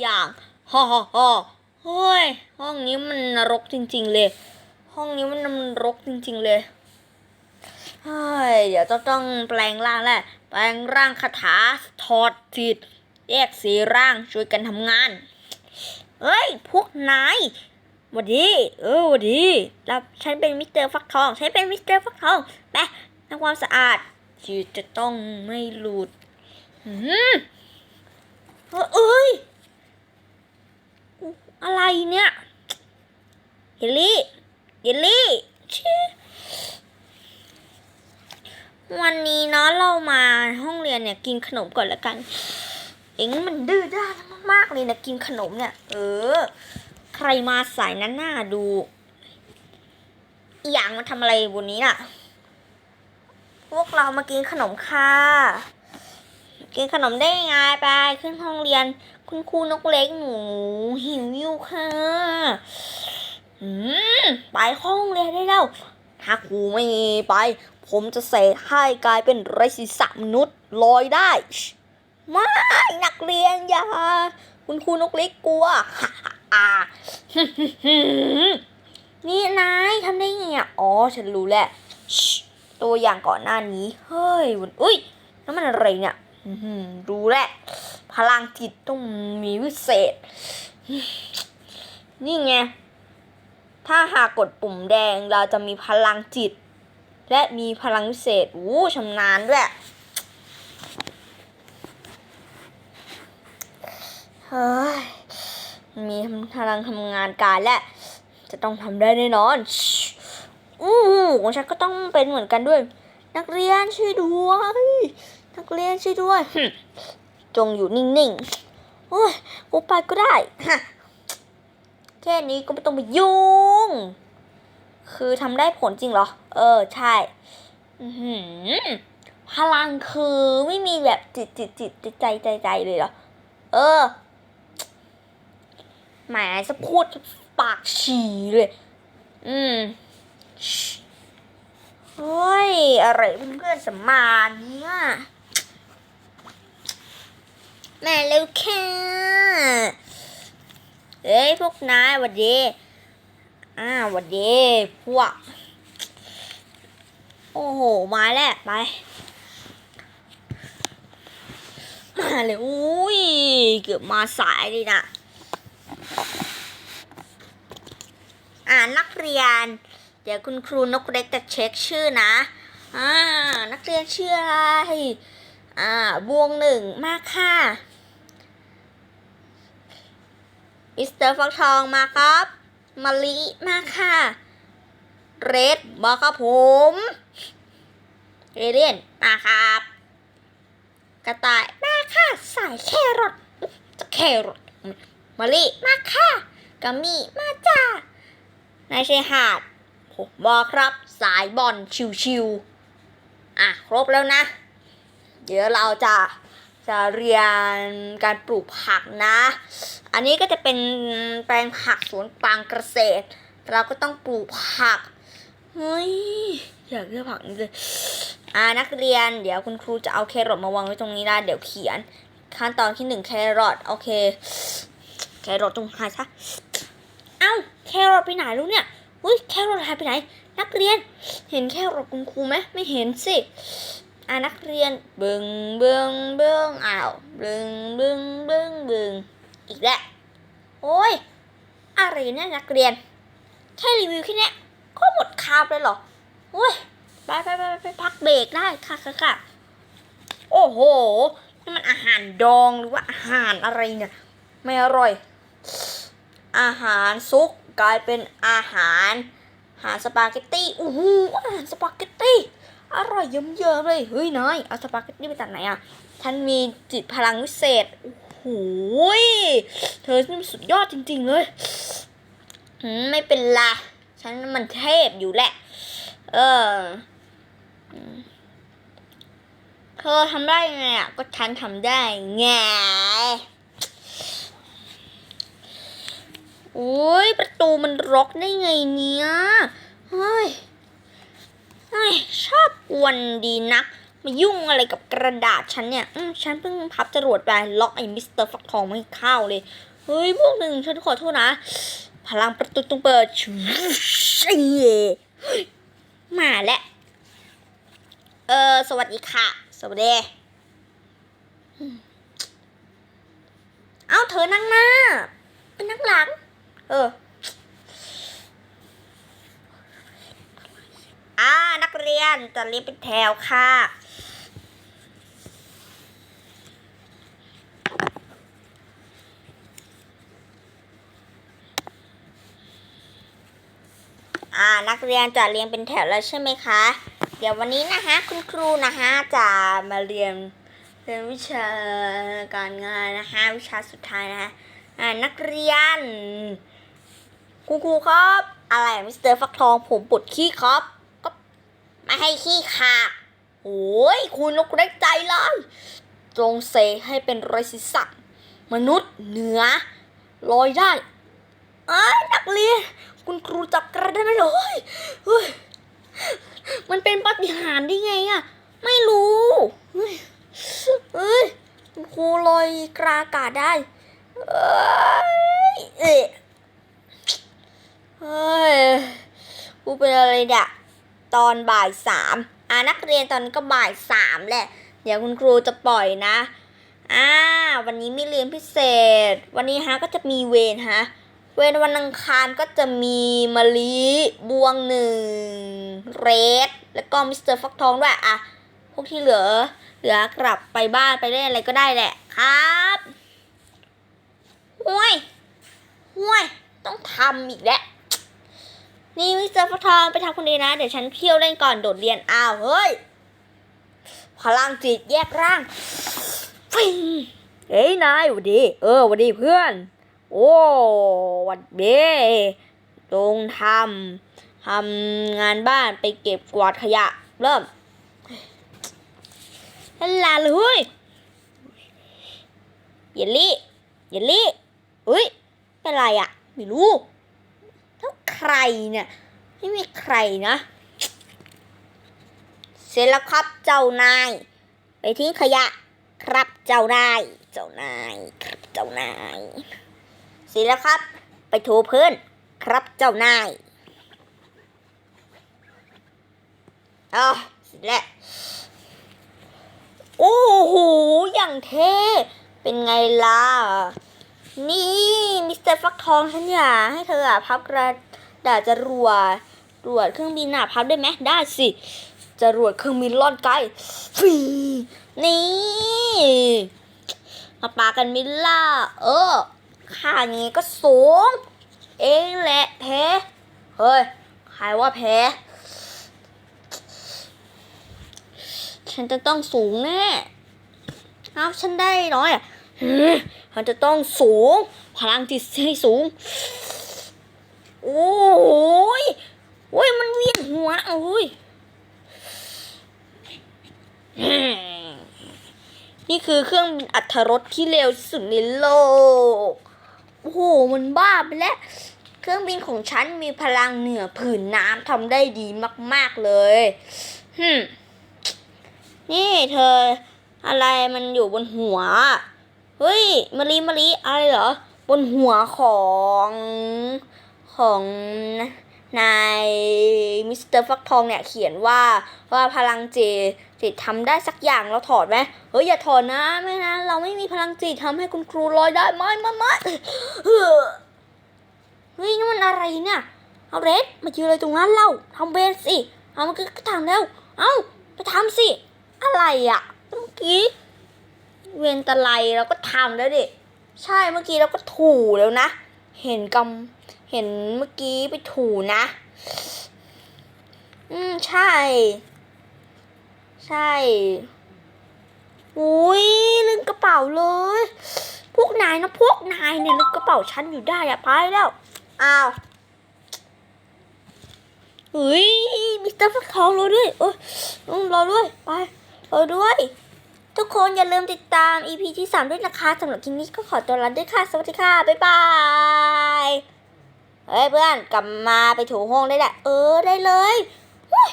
อย่างฮ่าฮ่าฮ่าเฮ้ย ห้องนี้มันนรกจริง ๆ เลย ห้องนี้มันนรกจริง ๆ เลยเฮ้ยเดี๋ยวจะต้องแปลงร่างแหละแปลงร่างคาถาถอดจิตแยกสีร่างช่วยกันทำงานเฮ้ย พวกนายวัดดี เออวัดดีรับฉันเป็นมิสเตอร์ฟักทอง ฉันเป็นมิสเตอร์ฟักทองไปทำความสะอาดจิตจะต้องไม่หลุดหืมเฮ้ยเอ้ย อะไรเนี่ยเยลลี่เยลลี่ชวันนี้เนาะเรามาห้องเรียนเนี่ยกินขนมก่อนละกัน เอ็งมันดื้อด้านมากๆเลยนะกินขนมเนี่ย เออ ใครมาสายนั้นหน่าดูอีอย่างมาทำอะไรบนนี้น่ะ พวกเรามากินขนมค่ะ กินขนมได้ยังไงไป ขึ้นห้องเรียน คุณครูนกเล็กหนูหิวอยู่ค่ะอืมไปห้องเรียนได้แล้วถ้าครูไม่ไป ผมจะเสกให้กลายเป็นไรศีรษะมนุษย์ลอยได้ไม่นักเรียนอย่าคุณครูนกเล็กกลัวอ่านี่นายทำได้ไงอ๋อ ฉันรู้แหละตัวอย่างก่อนหน้านี้ เฮ้ยวนอุ้ยนั่นมันอะไรเนี่ย รู้แหละ พลังจิตต้องมีวิเศษ นี่ไง ถ้าหากกดปุ่มแดงเราจะมีพลังจิต และมีพลังวิเศษอู้ชำนาญด้วยเฮ้ยมีพลังทำงานการและ จะต้องทำได้แน่นอนอู้ของฉันก็ต้องเป็นเหมือนกันด้วย นักเรียนช่วยด้วย นักเรียนช่วยด้วยหึจงอยู่นิ่งๆโอ้ยกูไปก็ได้ฮะแค่นี้ก็ไม่ต้องไปยุ่ง คือทำได้ผลจริงเหรอ เออ ใช่อือหือพลังคือไม่มีแบบจิตจิตจิตใจใจใจเลยเหรอ เออแหมจะพูดปากฉี่เลย อืมเฮ้ย อะไรเพื่อนๆสมมาเนี่ย ม่เร็วค่ะเอ้ยพวกนายวัดดีอ่าวัดดีพวก โอ้โห มาแล้วไป มาเลยอุ้ยเกือบมาสายเลยนะอ่านักเรียน เดี๋ยวคุณครูนกเล็กจะเช็คชื่อนะอ่านักเรียนชื่ออะไรอ่าบวงหนึ่งมากค่ะ มิสเตอร์ฟักทองมาครับมะลิมาค่ะ เรดมาครับผมเอเลียนมาครับ กระต่ายมาค่ะ สายแครอทจะแครอทมะลิมาค่ะกัมมี่มาจ้านายชายหาดบอกครับ สายบอลชิวๆอะ ครบแล้วนะ เดี๋ยวเราจะ จะเรียนการปลูกผักนะ อันนี้ก็จะเป็นแปลงผักสวนปางเกษตร เราก็ต้องปลูกผัก เฮ้ย อยากเลือกผักเลยอ่านักเรียน เดี๋ยวคุณครูจะเอาแครอทมาวางไว้ตรงนี้นะ เดี๋ยวเขียน ขั้นตอนที่หนึ่งแครอท โอเค แครอทตรงไหายซะเอ้า แครอทไปไหนลูกเนี่ยอุ้ยแครอทหายไปไหน นักเรียน เห็นแครอทคุณครูไหมไม่เห็นสิ อ่านักเรียนเบิงเบิงเบิงอ้าวเบิงเบิงเบิงเบิงอีกแล้วโอ้ยอะไรเนี่ยนักเรียน แค่รีวิวแค่เนี้ยก็หมดคาบเลยเหรอโอ้ยไปไปไปไปพักเบรกได้ค่ะค่ะค่ะโอ้โหนี่มันอาหารดองหรือว่าอาหารอะไรเนี่ยไม่อร่อย อาหารซุกกลายเป็นอาหารอาหารสปาเกตตี้โอ้โหอาหารสปาเกตตี้ อร่อยเยิ้มๆเลยเฮ้ยน้อยเอาสปาเกตตี้ไปจากไหนอะฉันมีจิตพลังวิเศษโอ้โหยเธอนี่สุดยอดจริง ๆ เลยไม่เป็นไรฉันมันเทพอยู่แหละ เออเธอทำได้ไงอะ ก็ฉันทำได้ไงโอ้ยประตูมันล็อกได้ไงเนี่ย เฮ้ย ชอบกวนดีนัก มายุ่งอะไรกับกระดาษฉันเนี่ยฉันเพิ่งพับจรวดไปล็อกไอ้มิสเตอร์ฟักทองไม่เข้าเลย เฮ้ย พวกหนึ่งฉันขอโทษนะ พลังประตูต้องเปิดชูเย่มาแล้ว เออ สวัสดีค่ะ สวัสดีอืมเอาเธอนั่งหน้า เป็นนั่งหลัง เออ อ่า นัก เรียนจะเรียนเป็นแถวค่ะ อ่านักเรียนจะเรียนเป็นแถวแล้วใช่ไหมคะ เดี๋ยววันนี้นะคะคุณครูนะคะจะมาเรียนเรียนวิชาการงานนะคะวิชาสุดท้ายนะคะอ่านักเรียนคุณครูครับ อะไรมิสเตอร์ฟักทองผมปวดขี้ครับ ไม่ให้ขี้ค่ะโอ้ยคุณนกเล็กใจเลยจงเซให้เป็นรอยศีรษะมนุษย์เหนือลอยได้อ้ายนักเรียนคุณครูจับกระได้ไหมเลยเฮ้ยมันเป็นปาฏิหาริย์ได้ไงอะไม่รู้เฮ้ยเอ้ยคุณครูลอยกราอากาศได้เอ้ยเฮ้ยครูเป็นอะไรเนี่ย ตอนบ่ายสามอ่านักเรียนตอนนี้ก็บ่ายสามแหละ เดี๋ยวคุณครูจะปล่อยนะอ่าวันนี้ไม่เรียนพิเศษ วันนี้ฮะก็จะมีเวรฮะ เว้นวันอังคารก็จะมีมะลิบวงหนึ่งเรดแล้วก็มิสเตอร์ฟักทองด้วยอะพวกที่เหลือ เหลือกลับไปบ้านไปเล่นอะไรก็ได้แหละครับห่วยห่วยต้องทำอีกแล้ว นี่มิสเตอร์ฟทองไปทำคนเดียนะ เดี๋ยวฉันเที่ยวเล่นก่อนโดดเรียนอ้าวเฮ้ย พลังจิตแยกร่างฟิงเฮ้ยนายวัดดี เออวัดดีเพื่อน โอ้วัดเบ้จงทำทำงานบ้านไปเก็บกวาดขยะ เริ่มฮัลโหลเลยเฮ้ยเยลลี่เยลลี่เฮ้ยเป็นไรอะไม่รู้ ใครเนี่ย ไม่มีใครนะ เสร็จแล้วครับเจ้านาย ไปทิ้งขยะ ครับเจ้านาย เจ้านายครับเจ้านาย เสร็จแล้วครับ ไปถูพื้นครับเจ้านายอ๋อเสร็จแล้วโอ้โห อย่างเท่ เป็นไงล่ะ นี่ มิสเตอร์ฟักทองฉันอยากให้เธออะพับกระ ดาษจรวดตรวจเครื่องบินอะพับได้ไหมได้สิจรวดเครื่องบินลอนไกลฟีนี่มาปากันมิลล่า เออค่านี้ก็สูง เองแหละแพ้เฮ้ยใครว่าแพ้ฉันจะต้องสูงแน่ เอาฉันได้น้อยอะฉันจะต้องสูง พลังจิตให้สูง โอ้ยโอ้ยมันเวียนหัวโอ้ยนี่คือเครื่องบินอัตรถที่เร็วที่สุดในโลก โอ้โห มันบ้าไปแล้ว เครื่องบินของฉันมีพลังเหนือผืนน้ำทำได้ดีมาก ๆ เลยฮึนี่เธอ อะไรมันอยู่บนหัว เฮ้ยมะลิมะลิอะไรเหรอ บนหัวของ ของนายมิสเตอร์ฟักทองเนี่ยเขียนว่าว่าพลังจิตจิตทำได้สักอย่างเราถอดไหมเฮ้ยอย่าถอดนะไม่นะเราไม่มีพลังจิตทำให้คุณครูลอยได้ไม่ไม่ไม่เฮ้อเฮ้ยนี่มันอะไรเนี่ยเอาเรดมายืนอะไรตรงนั้นเล่าทำเบนสิเอามันก็ทำแล้วเอาไปทำสิ อะไรอะเมื่อกี้เวนตะไลเราก็ทำแล้วดิใช่เมื่อกี้เราก็ถูแล้วนะ เห็นกำ เห็นเมื่อกี้ไปถูนะ อืม ใช่ ใช่อุ้ยลืมกระเป๋าเลย พวกนายนะพวกนายเนี่ยลืมกระเป๋าฉันอยู่ได้อะไปแล้ว อ้าวเฮ้ยมิสเตอร์ฟักทองรอด้วยเออต้องรอด้วย ไปรอด้วย ทุกคนอย่าลืมติดตาม EP ที่ 3 ด้วยนะคะสำหรับคลิปนี้ก็ขอตัวลาด้วยค่ะ สวัสดีค่ะ บ๊ายบาย เฮ้ยเพื่อนกลับมาไปถูห้องได้แหละ เออได้เลย